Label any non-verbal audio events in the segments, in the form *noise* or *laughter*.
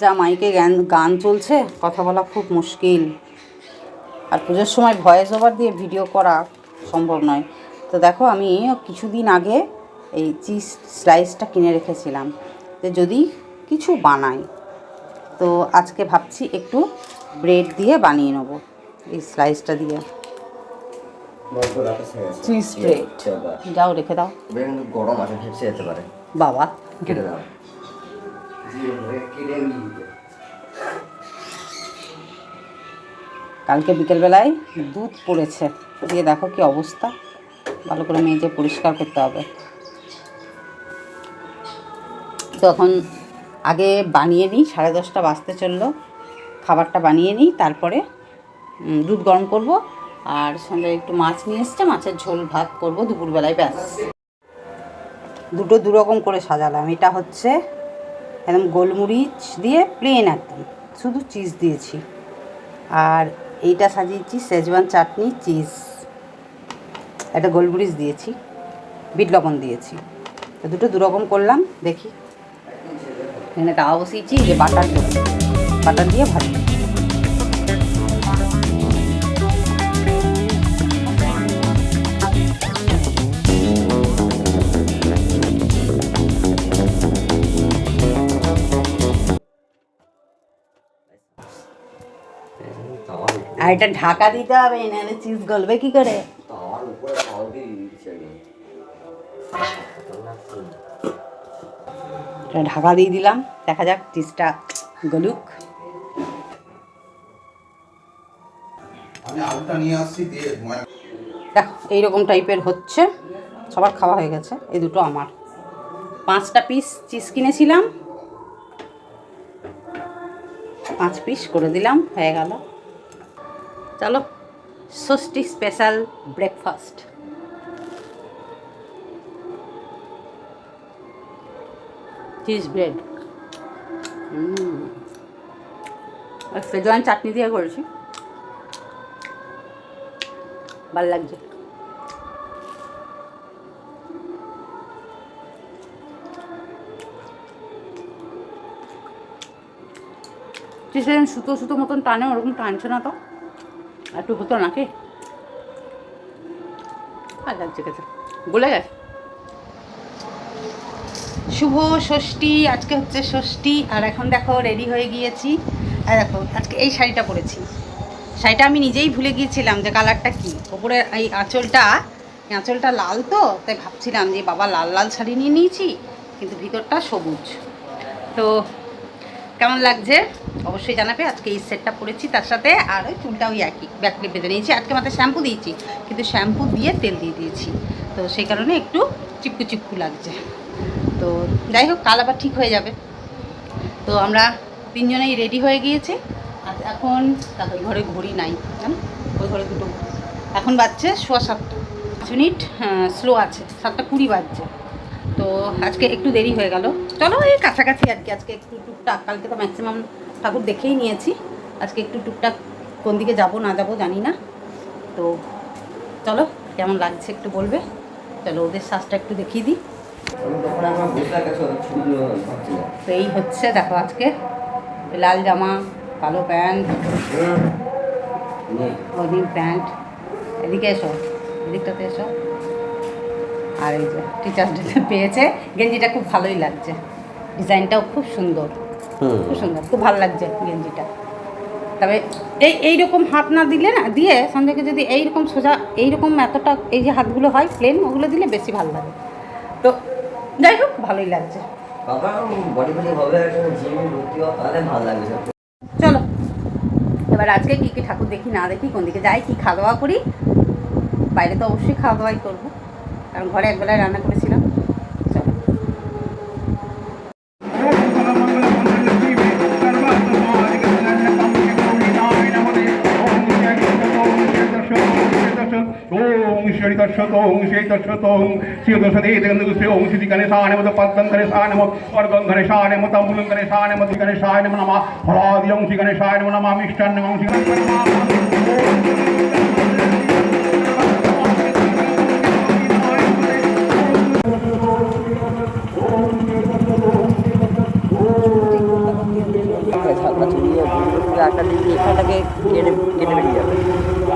যা মাইকে গান গান চলছে কথা বলা খুব মুশকিল। আর পুজোর সময় ভয়েস ওভার দিয়ে ভিডিও করা সম্ভব নয়। তো দেখো আমি কিছুদিন আগে এই চিজ স্লাইসটা কিনে রেখেছিলাম। যে যদি কিছু বানাই তো আজকে ভাবছি একটু ব্রেড দিয়ে বানিয়ে নেব এই স্লাইসটা দিয়ে। চিজ ব্রেড যাও রেখে দাও। গরম আছে ভেপসে যেতে পারে। বাবা। কেটে দাও। কালকে বিকেলবেলায় দুধ পড়েছে। দিয়ে দেখো কি অবস্থা। ভালো করে মেজে পরিষ্কার করতে হবে। তো এখন আগে বানিয়ে নিই, সাড়ে দশটা বাজতে চলল। খাবারটা বানিয়ে নিই, তারপরে দুধ গরম করব। আর সঙ্গে একটু মাছ নিয়ে এসছে, মাছের ঝোল ভাত করব দুপুরবেলায়, ব্যাস। দুটো দুরকম করে সাজালাম। এটা হচ্ছে একদম গোলমরিচ দিয়ে প্লেন একদম। শুধু চিজ দিয়েছি। আর এইটা সাজিয়েছি শেজওয়ান চাটনি চিজ একটা গোলমরিচ দিয়েছি, বিট লবণ দিয়েছি। তো দুটো দুরকম করলাম, দেখি। এখানে তাওয়া বসিয়েছি যে বাটার বাটার দিয়ে ভাজি আর এটা ঢাকা দিতে হবে নাহলে চিজ গলবে কি করে? ঢাকা দিয়ে দিলাম দেখা যাক চিজটা গলুক। দেখো এইরকম টাইপের হচ্ছে সবার খাওয়া হয়ে গেছে এই দুটো আমার। পাঁচটা পিস চিজ কিনেছিলাম পাঁচ পিস করে দিলাম হয়ে গেল। চলো, Shashthi special breakfast cheese bread আর সেজওয়ান চাটনি দিয়ে করেছি। ভালো লাগছে। সেদিন সুতো সুতো মতন টানে, ওরকম টানছে না তো? একটু হতো নাকি? ভালো লাগছে গলে গেছে। শুভ ষষ্ঠী, আজকে হচ্ছে ষষ্ঠী, আর এখন দেখো রেডি হয়ে গিয়েছি। আর দেখো, আজকে এই শাড়িটা পরেছি। শাড়িটা আমি নিজেই ভুলে গিয়েছিলাম যে কালারটা কি। ওপরে এই আঁচলটা আঁচলটা লাল তো, তাই ভাবছিলাম যে বাবা লাল লাল শাড়ি নিয়ে নিয়েছি, কিন্তু ভিতরটা সবুজ। তো কেমন লাগছে? অবশ্যই জানাবে, আজকে এই সেটটা পরেছি, তার সাথে আর ওই চুলটা ওই একই ব্যাক ক্লিপ বেঁধে নিয়েছি। আজকে মাথায় শ্যাম্পু দিয়েছি, কিন্তু শ্যাম্পু দিয়ে তেল দিয়ে দিয়েছি। তো সেই কারণে একটু চিপকু চিপকু লাগছে। তো যাই হোক, কাল আবার ঠিক হয়ে যাবে। তো আমরা তিনজনেই রেডি হয়ে গিয়েছি। আর এখন তাদের ঘরে ঘড়ি নাই ওই ঘরে দুটো এখন বাজছে সোয়া সাতটা। পাঁচ মিনিট স্লো আছে, সাতটা কুড়ি বাজছে। তো আজকে একটু দেরি হয়ে গেল। চলো, এই কাছাকাছি আর কি, আজকে একটু টুকটাক, কালকে তো ম্যাক্সিমাম ঠাকুর দেখেই নিয়েছি। আজকে একটু টুকটাক কোন দিকে যাব, না যাব জানি না। তো চলো, কেমন লাগছে একটু বলবে? চলো ওদের শ্বাসটা একটু দেখিয়ে দিই। তো এই হচ্ছে, দেখো আজকে লাল জামা, কালো প্যান্ট রঙিন প্যান্ট। এদিকে এসো, এদিকটাতে এসো। আর এই যে টিচার্স ডেতে পেয়েছে। গেঞ্জিটা খুব ভালোই লাগছে। ডিজাইনটাও খুব সুন্দর। খুব সুন্দর খুব ভালো লাগছে গেঞ্জিটা। তবে এই এইরকম হাত না দিলে না দিয়ে সঞ্জয়কে যদি এইরকম সোজা এইরকম এতটা এই যে হাতগুলো হয় প্লেন ওগুলো দিলে বেশি ভালো লাগে। তো যাই হোক ভালোই লাগছে। চলো এবার আজকে কী কী ঠাকুর দেখি না দেখি কোন দিকে যাই কী খাওয়া দাওয়া করি? বাইরে তো অবশ্যই খাওয়া দাওয়াই করব কারণ ঘরে একবেলায় রান্না করেছিলাম। शतों श्वेतशतों श्रीदशदेतगन्धुश्रियों श्रीगणेशानमत पद्मं गणेशानमत वर्गं गणेशानमत अम्बुलं गणेशानमत गणेशायनम नमः फलादियं श्रीगणेशायनम नमः मिष्टान्नमं श्रीगणेशायनम একটা দিক এখানটাকে কেটে কেটে বেরিয়ে যাবে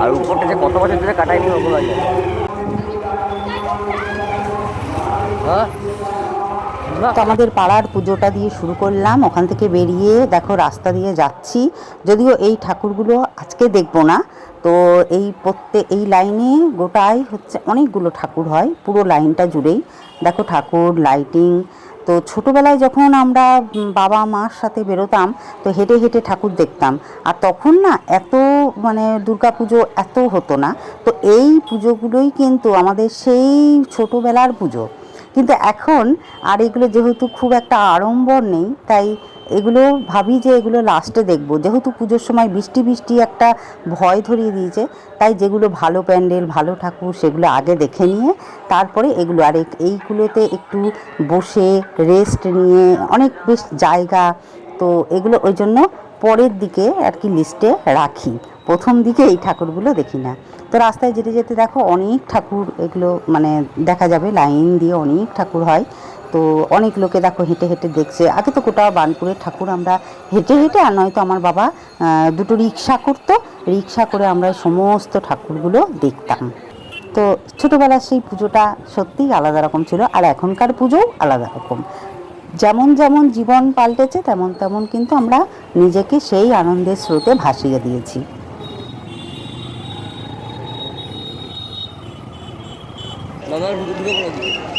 আর উপরটা যে কত বছর ধরে কাটায়নি ওগুলো যায় তো আমাদের পাড়ার পুজোটা দিয়ে শুরু করলাম। ওখান থেকে বেরিয়ে দেখো রাস্তা দিয়ে যাচ্ছি। যদিও এই ঠাকুরগুলো আজকে দেখব না। তো এই প্রত্যেক এই লাইনে গোটাই হচ্ছে অনেকগুলো ঠাকুর হয়, পুরো লাইনটা জুড়েই। দেখো ঠাকুর, লাইটিং। তো ছোটোবেলায় যখন আমরা বাবা মার সাথে বেরোতাম, তো হেঁটে হেঁটে ঠাকুর দেখতাম। আর তখন না এত মানে দুর্গা পুজো এত হতো না। তো এই পুজোগুলোই কিন্তু আমাদের সেই ছোটোবেলার পুজো। কিন্তু এখন আর এগুলো যেহেতু খুব একটা আড়ম্বর নেই, তাই এগুলো ভাবি যে এগুলো লাস্টে দেখব। যেহেতু পুজোর সময় বৃষ্টি বৃষ্টি একটা ভয় ধরিয়ে দিয়েছে, তাই যেগুলো ভালো প্যান্ডেল, ভালো ঠাকুর সেগুলো আগে দেখে নিয়ে তারপরে এগুলো আর এইগুলোতে একটু বসে রেস্ট নিয়ে অনেক বেশ জায়গা, তো এগুলো ওই জন্য পরের দিকে আর কি লিস্টে রাখি। প্রথম দিকে এই ঠাকুরগুলো দেখি না। তো রাস্তায় যেতে যেতে দেখো অনেক ঠাকুর এগুলো মানে দেখা যাবে, লাইন দিয়ে অনেক ঠাকুর হয়। তো অনেক লোকে দেখো হেঁটে হেঁটে দেখছে। আগে তো গোটা বানপুরের ঠাকুর আমরা হেঁটে হেঁটে আর নয়তো আমার বাবা দুটো রিক্সা করতো। রিক্সা করে আমরা সমস্ত ঠাকুরগুলো দেখতাম। তো ছোটোবেলার সেই পুজোটা সত্যিই আলাদা রকম ছিল। আর এখনকার পুজোও আলাদা রকম। যেমন যেমন জীবন পাল্টেছে, তেমন তেমন কিন্তু আমরা নিজেকে সেই আনন্দের স্রোতে ভাসিয়ে দিয়েছি। মামার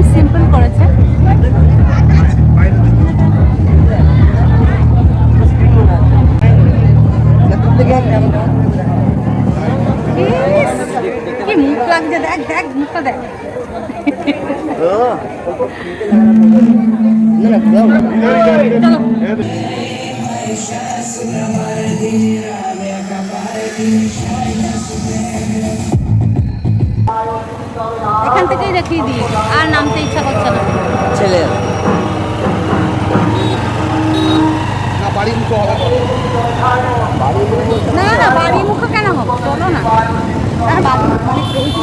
একদম সিম্পল করেছে। কি মুখ লাগছে? দেখ দেখ মুখটা দেখ। চলো। এখান থেকেই দেখিয়ে দিই আর নামতে ইচ্ছা করছে না। ছেলে। না বাড়ি মুখো হবে না না বাড়ি মুখো কেন হবে? চলো না। আর বাড়ি দেখি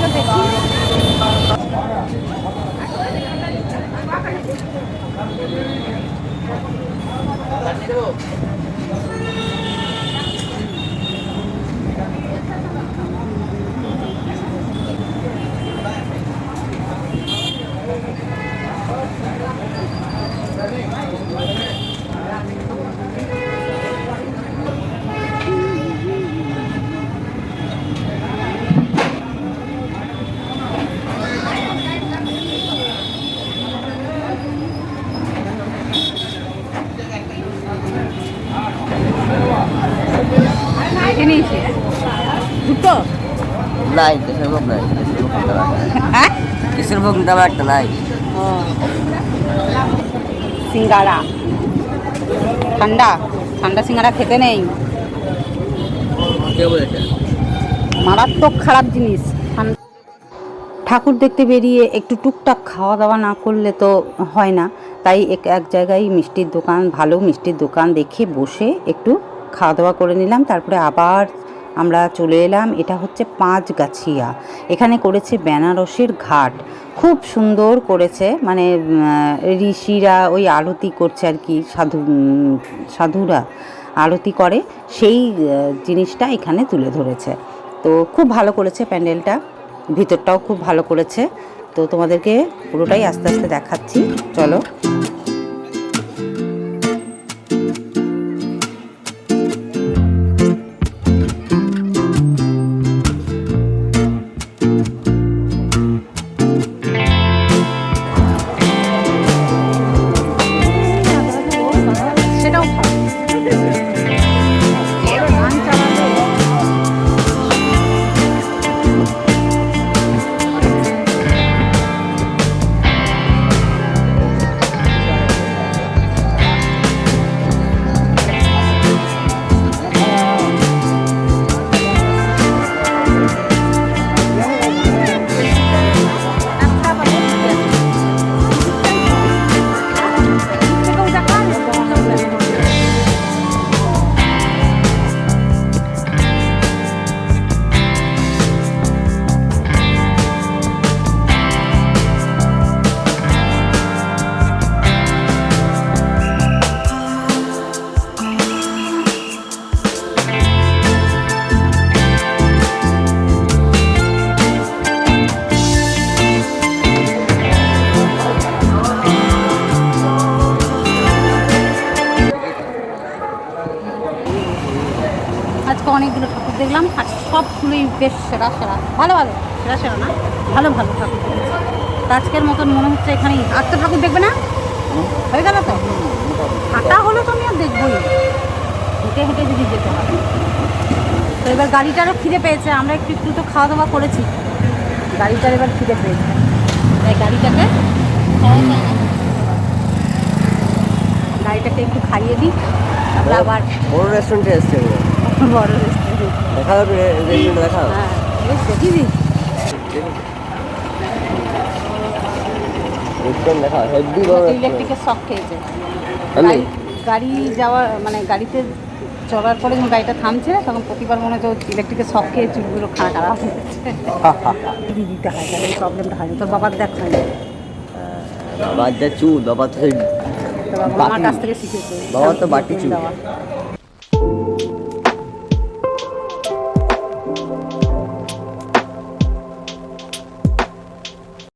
দেখে নিয়েছি দুটো নাই দেশের ভোগ নাই দেশের ভোগ নিতে পারে হ্যাঁ দেশের ভোগ একটা নাই? সিঙ্গারা। ঠান্ডা? ঠান্ডা সিঙ্গারা খেতে নেই। মারাত্মক খারাপ জিনিস। ঠাকুর দেখতে বেরিয়ে একটু টুকটাক খাওয়া দাওয়া না করলে তো হয় না। তাই এক এক জায়গায় মিষ্টির দোকান ভালো মিষ্টির দোকান দেখে বসে একটু খাওয়া দাওয়া করে নিলাম। তারপরে আবার আমরা চলে এলাম, এটা হচ্ছে পাঁচগাছিয়া। এখানে করেছে বেনারসের ঘাট। খুব সুন্দর করেছে মানে ঋষিরা ওই আরতি করছে আর কি, সাধু সাধুরা আরতি করে, সেই জিনিসটা এখানে তুলে ধরেছে। তো খুব ভালো করেছে প্যান্ডেলটা, ভিতরটাও খুব ভালো করেছে। তো তোমাদেরকে পুরোটাই আস্তে আস্তে দেখাচ্ছি, চলো। দেখলাম আর সবগুলোই বেশ সেরা সেরা। ভালো ভালো। সেরা সেরা না? ভালো ভালো ঠাকুর তো আজকের মতন মনে হচ্ছে এখানেই। আর তো ঠাকুর দেখবে না? হয়ে গেল তো? হাঁটা হলে তো আমি আর দেখবই। হেঁটে হেঁটে যদি যেতে হবে তো এবার গাড়িটারও খিদে পেয়েছে। আমরা একটু একটু তো খাওয়া দাওয়া করেছি। গাড়িটার এবার খিদে পেয়েছে। তাই গাড়িটাকে গাড়িটাকে একটু খাইয়ে দিই। তারপরে আবার বড় রেস্টুরেন্টে এসছে বড় রেস্টুরেন্ট দেখা যাবে রেস্টুরেন্টে দেখা হ্যাঁ রেস্টুরেন্ট দেখা হেভি বড় ইলেকট্রিকের শখ খেয়েছে আমি? গাড়ি যাওয়ার মানে গাড়িতে চলার পরে যখন গাড়িটা থামছে তখন প্রতিবার মনে হচ্ছে ইলেকট্রিকের শখ খেয়ে চুলগুলো খারাপ খারাপ হয়ে যাচ্ছে *laughs* দিদি দিতে হয় তাহলে প্রবলেমটা হয় তোর বাবার দেখ হয় না বাদ যা চুল বাবা তো বাবা বাটি। কাছ থেকে শিখেছে বাবার তো বাটি চুল। দেওয়া।